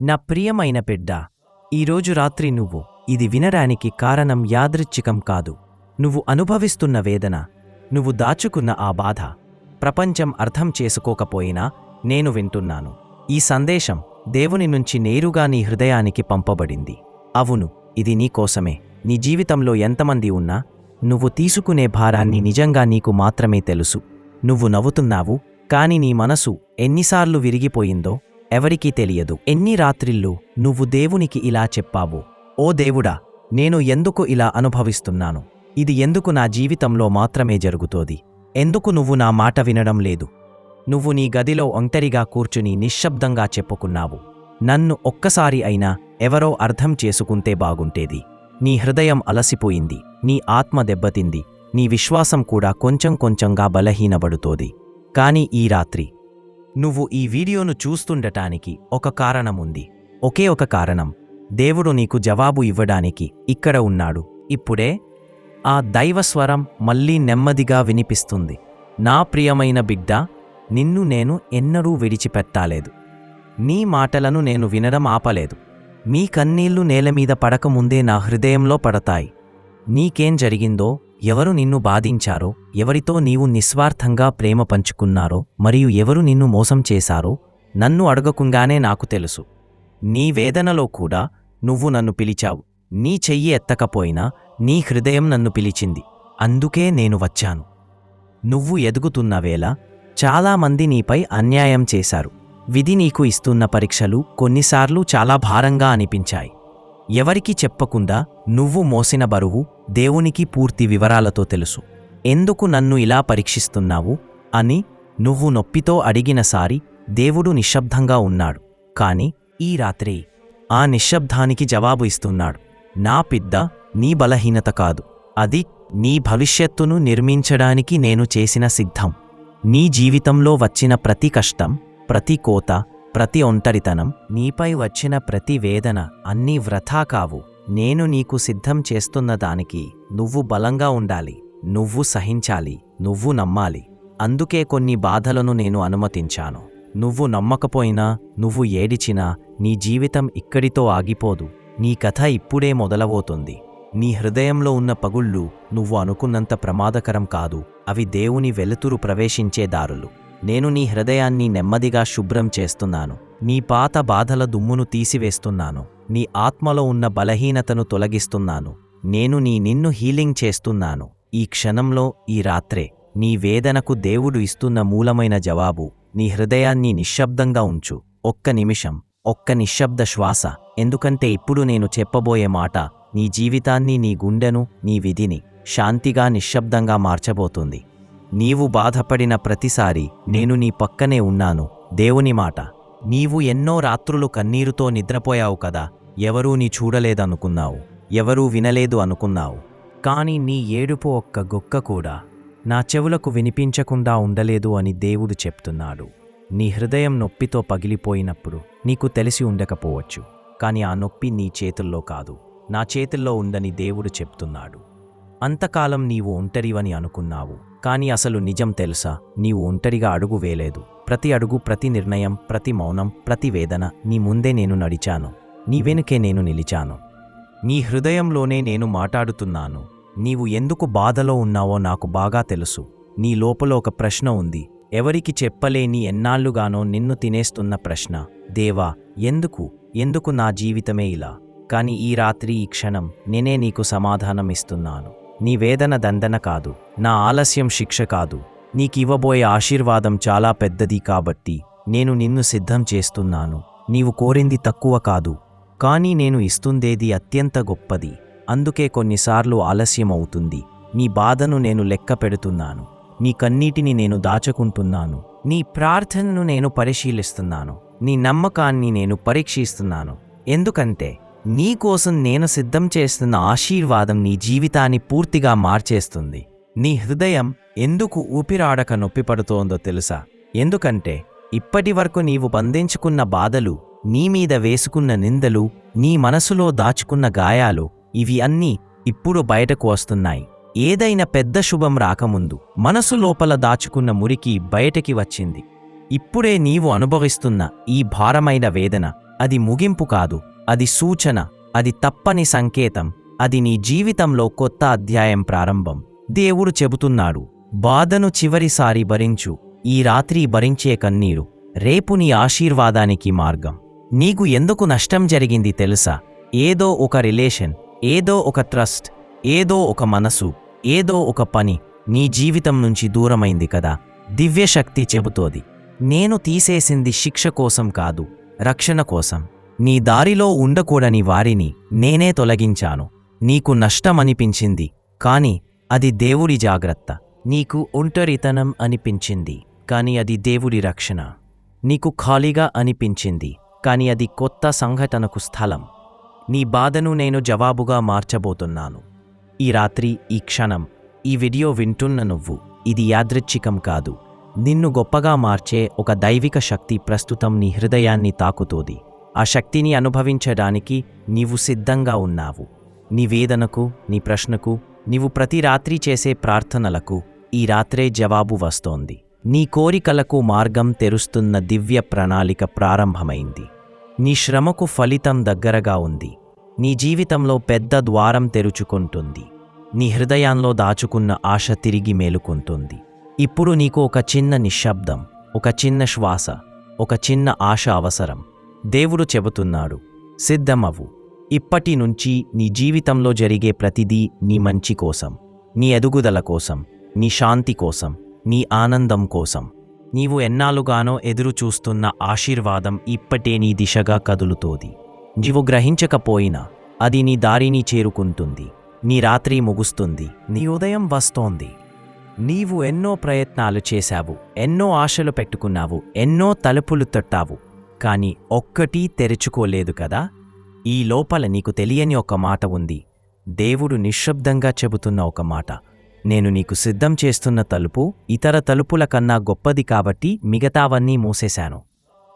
నా ప్రియమైన బిడ్డ ఈరోజు రాత్రి నువ్వు ఇది వినడానికి కారణం యాదృచ్ఛికం కాదు. నువ్వు అనుభవిస్తున్న వేదన నువ్వు దాచుకున్న ఆ బాధ ప్రపంచం అర్థం చేసుకోకపోయినా నేను వింటున్నాను. ఈ సందేశం దేవుని నుంచి నేరుగా నీ హృదయానికి పంపబడింది. అవును ఇది నీకోసమే నీ జీవితంలో ఎంతమంది ఉన్నా నువ్వు తీసుకునే భారాన్ని నిజంగా నీకు మాత్రమే తెలుసు. నువ్వు నవ్వుతున్నావు కాని నీ మనసు ఎన్నిసార్లు విరిగిపోయిందో ఎవరికీ తెలియదు. ఎన్ని రాత్రిళ్ళు నువ్వు దేవునికి ఇలా చెప్పావు. ఓ దేవుడా నేను ఎందుకు ఇలా అనుభవిస్తున్నాను? ఇది ఎందుకు నా జీవితంలో మాత్రమే జరుగుతోంది? ఎందుకు నువ్వు నా మాట వినడం లేదు? నువ్వు నీ గదిలో ఒంటరిగా కూర్చుని నిశ్శబ్దంగా చెప్పుకున్నావు. నన్ను ఒక్కసారి అయినా ఎవరో అర్థం చేసుకుంటే బాగుంటేది. నీ హృదయం అలసిపోయింది. నీ ఆత్మ దెబ్బతింది. నీ విశ్వాసం కూడా కొంచెం కొంచెంగా బలహీనబడుతోంది. కాని ఈ రాత్రి నువ్వు ఈ వీడియోను చూస్తుండటానికి ఒక కారణముంది. ఒకే ఒక కారణం. దేవుడు నీకు జవాబు ఇవ్వడానికి ఇక్కడ ఉన్నాడు. ఇప్పుడే ఆ దైవస్వరం మళ్ళీ నెమ్మదిగా వినిపిస్తుంది. నా ప్రియమైన బిడ్డ నిన్ను నేను ఎన్నడూ విడిచిపెట్టాలేదు. నీ మాటలను నేను వినడం ఆపలేదు. మీ కన్నీళ్ళు నేలమీద పడకముందే నా హృదయంలో పడతాయి. నీకేం జరిగిందో ఎవరు నిన్ను బాధించారో ఎవరితో నీవు నిస్వార్థంగా ప్రేమ పంచుకున్నారో మరియు ఎవరు నిన్ను మోసం చేశారో నన్ను అడగకుండానే నాకు తెలుసు. నీ వేదనలో కూడా నువ్వు నన్ను పిలిచావు. నీ చెయ్యి ఎత్తకపోయినా నీ హృదయం నన్ను పిలిచింది. అందుకే నేను వచ్చాను. నువ్వు ఎదుగుతున్న వేళ చాలామంది నీపై అన్యాయం చేశారు. విధి నీకు ఇస్తున్న పరీక్షలు కొన్నిసార్లు చాలా భారంగా అనిపించాయి. ఎవరికి చెప్పకుండా నువ్వు మోసిన బరువు దేవునికి పూర్తి వివరాలతో తెలుసు. ఎందుకు నన్ను ఇలా పరీక్షిస్తున్నావు? అని నువ్వు నొప్పితో అడిగినసారి దేవుడు నిశ్శబ్దంగా ఉన్నాడు. కాని ఈ రాత్రి ఆ నిశ్శబ్దానికి జవాబు ఇస్తున్నాడు. నా పిద్ద నీ బలహీనత కాదు. అది నీ భవిష్యత్తును నిర్మించడానికి నేను చేసిన సిద్ధం. నీ జీవితంలో వచ్చిన ప్రతి కష్టం ప్రతి కోత ప్రతి ఒంటరితనం నీపై వచ్చిన ప్రతి వేదన అన్నీ వ్రథా కావు. నేను నీకు సిద్ధం చేస్తున్న దానికి నువ్వు బలంగా ఉండాలి నువ్వు సహించాలి నువ్వు నమ్మాలి. అందుకే కొన్ని బాధలను నేను అనుమతించాను. నువ్వు నమ్మకపోయినా నువ్వు ఏడిచినా నీ జీవితం ఇక్కడితో ఆగిపోదు. నీ కథ ఇప్పుడే మొదలవోతుంది. నీ హృదయంలో ఉన్న పగుళ్ళు నువ్వు అనుకున్నంత ప్రమాదకరం కాదు. అవి దేవుని వెలుతురు ప్రవేశించే దారులు. నేను నీ హృదయాన్ని నెమ్మదిగా శుభ్రం చేస్తున్నాను. నీ పాత బాధల దుమ్మును తీసివేస్తున్నాను. నీ ఆత్మలో ఉన్న బలహీనతను తొలగిస్తున్నాను. నేను నీ నిన్ను హీలింగ్ చేస్తున్నాను. ఈ క్షణంలో ఈ రాత్రే నీ వేదనకు దేవుడు ఇస్తున్న మూలమైన జవాబు నీ హృదయాన్ని నిశ్శబ్దంగా ఉంచు. ఒక్క నిమిషం ఒక్క నిశ్శబ్ద శ్వాస. ఎందుకంటే ఇప్పుడు నేను చెప్పబోయే మాట నీ జీవితాన్ని నీ గుండెను నీ విధిని శాంతిగా నిశ్శబ్దంగా మార్చబోతుంది. నీవు బాధపడిన ప్రతిసారి నేను నీ పక్కనే ఉన్నాను దేవుని మాట. నీవు ఎన్నో రాత్రులు కన్నీరుతో నిద్రపోయావు కదా ఎవరూ నీ చూడలేదనుకున్నావు ఎవరూ వినలేదు అనుకున్నావు. కాని నీ ఏడుపు ఒక్క గొక్క కూడా నా చెవులకు వినిపించకుండా ఉండలేదు అని దేవుడు చెప్తున్నాడు. నీ హృదయం నొప్పితో పగిలిపోయినప్పుడు నీకు తెలిసి ఉండకపోవచ్చు కాని ఆ నొప్పి నీ చేతుల్లో కాదు నా చేతుల్లో ఉందని దేవుడు చెప్తున్నాడు. అంతకాలం నీవు ఒంటరివని అనుకున్నావు కానీ అసలు నిజం తెలుసా? నీవు ఒంటరిగా అడుగు వేలేదు ప్రతి అడుగు ప్రతి నిర్ణయం ప్రతి మౌనం ప్రతి వేదన నీ ముందే నేను నడిచాను. నీ వెనుకే నేను నిలిచాను. నీ హృదయంలోనే నేను మాట్లాడుతున్నాను. నీవు ఎందుకు బాధలో ఉన్నావో నాకు బాగా తెలుసు. నీ లోపల ఒక ప్రశ్న ఉంది. ఎవరికి చెప్పలేని ఎన్నాళ్ళుగానో నిన్ను తినేస్తున్న ప్రశ్న. దేవా ఎందుకు? ఎందుకు నా జీవితమే ఇలా? కాని ఈ రాత్రి ఈ క్షణం నేనే నీకు సమాధానం ఇస్తున్నాను నీ వేదన దందన కాదు నా ఆలస్యం శిక్ష కాదు. నీకివ్వబోయే ఆశీర్వాదం చాలా పెద్దది కాబట్టి నేను నిన్ను సిద్ధం చేస్తున్నాను. నీవు కోరింది తక్కువ కాదు కానీ నేను ఇస్తుందేది అత్యంత గొప్పది. అందుకే కొన్నిసార్లు ఆలస్యం అవుతుంది నీ బాధను నేను లెక్క పెడుతున్నాను. నీ కన్నీటిని నేను దాచుకుంటున్నాను. నీ ప్రార్థనను నేను పరిశీలిస్తున్నాను. నీ నమ్మకాన్ని నేను పరీక్షిస్తున్నాను. ఎందుకంటే నీకోసం నేను సిద్ధం చేస్తున్న ఆశీర్వాదం నీ జీవితాన్ని పూర్తిగా మార్చేస్తుంది. నీ హృదయం ఎందుకు ఊపిరాడక నొప్పిపడుతోందో తెలుసా? ఎందుకంటే ఇప్పటి వరకు నీవు బంధించుకున్న బాధలు నీ మీద వేసుకున్న నిందలు నీ మనసులో దాచుకున్న గాయాలు ఇవి అన్నీ ఇప్పుడు బయటకు వస్తున్నాయి. ఏదైనా పెద్ద శుభం రాకముందు మనసు లోపల దాచుకున్న మురికి బయటకి వచ్చింది. ఇప్పుడే నీవు అనుభవిస్తున్న ఈ భారమైన వేదన అది ముగింపు కాదు. అది సూచన అది తప్పని సంకేతం అది నీ జీవితంలో కొత్త అధ్యాయం ప్రారంభం. దేవుడు చెబుతున్నాడు బాధను చివరిసారి భరించు ఈ రాత్రి భరించే కన్నీరు రేపు నీ ఆశీర్వాదానికి మార్గం. నీకు ఎందుకు నష్టం జరిగింది తెలుసా? ఏదో ఒక రిలేషన్ ఏదో ఒక ట్రస్ట్ ఏదో ఒక మనసు ఏదో ఒక పని నీ జీవితం నుంచి దూరమైంది కదా? దివ్యశక్తి చెబుతోది. నేను తీసేసింది శిక్ష కోసం కాదు రక్షణ కోసం. నీ దారిలో ఉండకూడని వారిని నేనే తొలగించాను. నీకు నష్టమనిపించింది కాని అది దేవుడి జాగ్రత్త. నీకు ఒంటరితనం అనిపించింది కాని అది దేవుడి రక్షణ. నీకు ఖాళీగా అనిపించింది కాని అది కొత్త సంఘటనకు స్థలం. నీ బాధను నేను జవాబుగా మార్చబోతున్నాను. ఈ రాత్రి ఈ క్షణం ఈ వీడియో వింటున్న నువ్వు ఇది యాదృచ్ఛికం కాదు. నిన్ను గొప్పగా మార్చే ఒక దైవిక శక్తి ప్రస్తుతం నీ హృదయాన్ని తాకుతోంది. ఆ శక్తిని అనుభవించడానికి నీవు సిద్ధంగా ఉన్నావు. నీ వేదనకు నీ ప్రశ్నకు నీవు ప్రతి రాత్రి చేసే ప్రార్థనలకు ఈ రాత్రే జవాబు వస్తోంది. నీ కోరికలకు మార్గం తెరుస్తున్న దివ్య ప్రణాళిక ప్రారంభమైంది. నీ శ్రమకు ఫలితం దగ్గరగా ఉంది. నీ జీవితంలో పెద్ద ద్వారం తెరుచుకుంటుంది. నీ హృదయంలో దాచుకున్న ఆశ తిరిగి మేలుకుంటుంది. ఇప్పుడు నీకు ఒక చిన్న నిశ్శబ్దం ఒక చిన్న శ్వాస ఒక చిన్న ఆశ అవసరం. దేవుడు చెబుతున్నాడు సిద్ధమవు ఇప్పటి నుంచి నీ జీవితంలో జరిగే ప్రతిదీ నీ మంచి కోసం నీ ఎదుగుదల కోసం నీ శాంతి కోసం నీ ఆనందం కోసం. నీవు ఎన్నాళ్ళుగానో ఎదురు చూస్తున్న ఆశీర్వాదం ఇప్పటే నీ దిశగా కదులుతోంది. నీవు గ్రహించకపోయినా అది నీ దారిని చేరుకుంటుంది. నీ రాత్రి ముగుస్తుంది. నీ ఉదయం వస్తోంది. నీవు ఎన్నో ప్రయత్నాలు చేశావు ఎన్నో ఆశలు పెట్టుకున్నావు ఎన్నో తలుపులు తట్టావు. కాని ఒక్కటీ తెరుచుకోలేదు కదా? ఈ లోపల నీకు తెలియని ఒక మాట ఉంది. దేవుడు నిశ్శబ్దంగా చెబుతున్న ఒక మాట. నేను నీకు సిద్ధం చేస్తున్న తలుపు ఇతర తలుపుల కన్నా గొప్పది కాబట్టి మిగతావన్నీ మూసేశాను.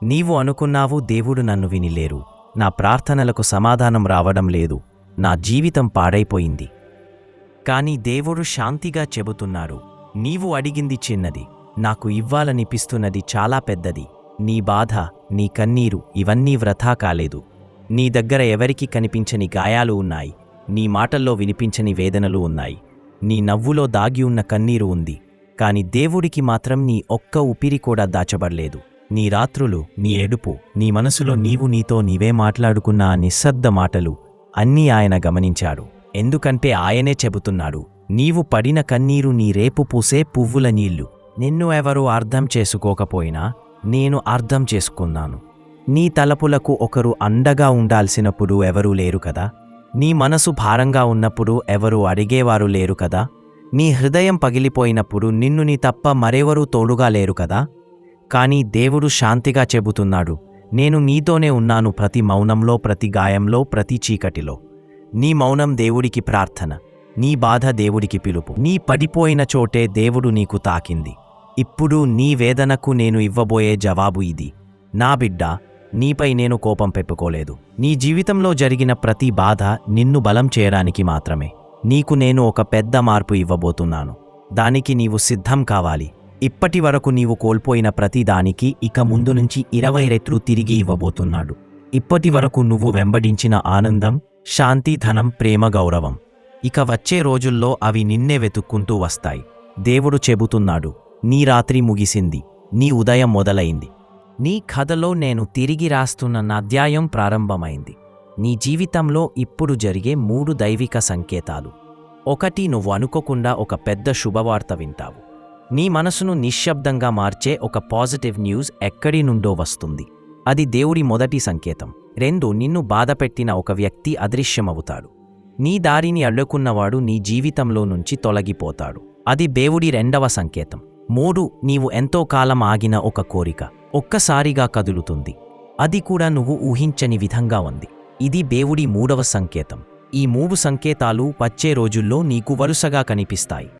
నీవు అనుకున్నావు దేవుడు నన్ను వినిలేరు. నా ప్రార్థనలకు సమాధానం రావడం లేదు. నా జీవితం పాడైపోయింది. కాని దేవుడు శాంతిగా చెబుతున్నారు నీవు అడిగింది చిన్నది. నాకు ఇవ్వాలనిపిస్తున్నది చాలా పెద్దది. నీ బాధ నీ కన్నీరు ఇవన్నీ వ్రథా కాలేదు. నీ దగ్గర ఎవరికి కనిపించని గాయాలు ఉన్నాయి. నీ మాటల్లో వినిపించని వేదనలు ఉన్నాయి. నీ నవ్వులో దాగి ఉన్న కన్నీరు ఉంది. కాని దేవుడికి మాత్రం నీ ఒక్క ఊపిరి కూడా దాచబడలేదు. నీ రాత్రులు నీ ఎడుపు నీ మనసులో నీవు నీతో నీవే మాట్లాడుకున్న ఆ నిశ్శబ్ద మాటలు అన్నీ ఆయన గమనించాడు. ఎందుకంటే ఆయనే చెబుతున్నాడు నీవు పడిన కన్నీరు నీ రేపు పూసే పువ్వుల నీళ్ళు. నిన్ను ఎవరూ అర్థం చేసుకోకపోయినా నేను అర్థం చేసుకున్నాను. నీ తలపులకు ఒకరు అండగా ఉండాల్సినప్పుడు ఎవరూ లేరు కదా? నీ మనసు భారంగా ఉన్నప్పుడు ఎవరు అడిగేవారు లేరు కదా? నీ హృదయం పగిలిపోయినప్పుడు నిన్ను నీ తప్ప మరెవరూ తోడుగా లేరు కదా? కానీ దేవుడు శాంతిగా చెబుతున్నాడు నేను నీతోనే ఉన్నాను ప్రతి మౌనంలో ప్రతి గాయంలో ప్రతి చీకటిలో. నీ మౌనం దేవుడికి ప్రార్థన నీ బాధ దేవుడికి పిలుపు. నీ పడిపోయిన చోటే దేవుడు నీకు తాకింది. ఇప్పుడు నీ వేదనకు నేను ఇవ్వబోయే జవాబు ఇది. నా బిడ్డ నీపై నేను కోపం పెట్టుకోలేదు. నీ జీవితంలో జరిగిన ప్రతి బాధ నిన్ను బలం చేయడానికి మాత్రమే. నీకు నేను ఒక పెద్ద మార్పు ఇవ్వబోతున్నాను. దానికి నీవు సిద్ధం కావాలి. ఇప్పటి వరకు నీవు కోల్పోయిన ప్రతి దానికి ఇక ముందు నుంచి ఇరవై రెట్లు తిరిగి ఇవ్వబోతున్నాడు. ఇప్పటి వరకు నువ్వు వెంబడించిన ఆనందం శాంతి ధనం ప్రేమ గౌరవం. ఇక వచ్చే రోజుల్లో అవి నిన్నే వెతుక్కుంటూ వస్తాయి. దేవుడు చెబుతున్నాడు నీ రాత్రి ముగిసింది నీ ఉదయం మొదలైంది. నీ కథలో నేను తిరిగి రాస్తున్న నా అధ్యాయం ప్రారంభమైంది. నీ జీవితంలో ఇప్పుడు జరిగే మూడు దైవిక సంకేతాలు. ఒకటి నువ్వు అనుకోకుండా ఒక పెద్ద శుభవార్త వింటావు. నీ మనసును నిశ్శబ్దంగా మార్చే ఒక పాజిటివ్ న్యూస్ ఎక్కడి నుండో వస్తుంది. అది దేవుడి మొదటి సంకేతం. రెండు నిన్ను బాధపెట్టిన ఒక వ్యక్తి అదృశ్యమవుతాడు. నీ దారిని అడ్డుకున్నవాడు నీ జీవితంలో నుంచి తొలగిపోతాడు. అది దేవుడి రెండవ సంకేతం. మూడు నీవు ఎంతో కాలం ఆగిన ఒక కోరిక ఒక్కసారిగా కదులుతుంది. అది కూడా నువ్వు ఊహించని విధంగా ఉంది. ఇది దేవుడి మూడవ సంకేతం. ఈ మూడు సంకేతాలు వచ్చే రోజుల్లో నీకు వరుసగా కనిపిస్తాయి.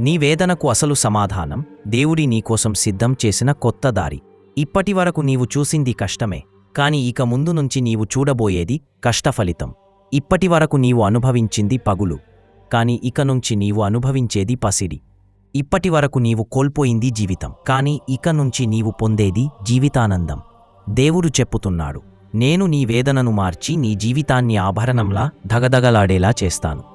నీ వేదనకు అసలు సమాధానం దేవుడి నీకోసం సిద్ధం చేసిన కొత్త దారి. ఇప్పటివరకు నీవు చూసింది కష్టమే కాని ఇక ముందు నుంచి నీవు చూడబోయేది కష్టఫలితం. ఇప్పటివరకు నీవు అనుభవించింది పగులు కాని ఇక నుంచి నీవు అనుభవించేది పసిడి. ఇప్పటివరకు నీవు కోల్పోయింది జీవితం కాని ఇక నుంచి నీవు పొందేది జీవితానందం. దేవుడు చెప్పుతున్నాడు నేను నీ వేదనను మార్చి నీ జీవితాన్ని ఆభరణంలా ధగధగలాడేలా చేస్తాను.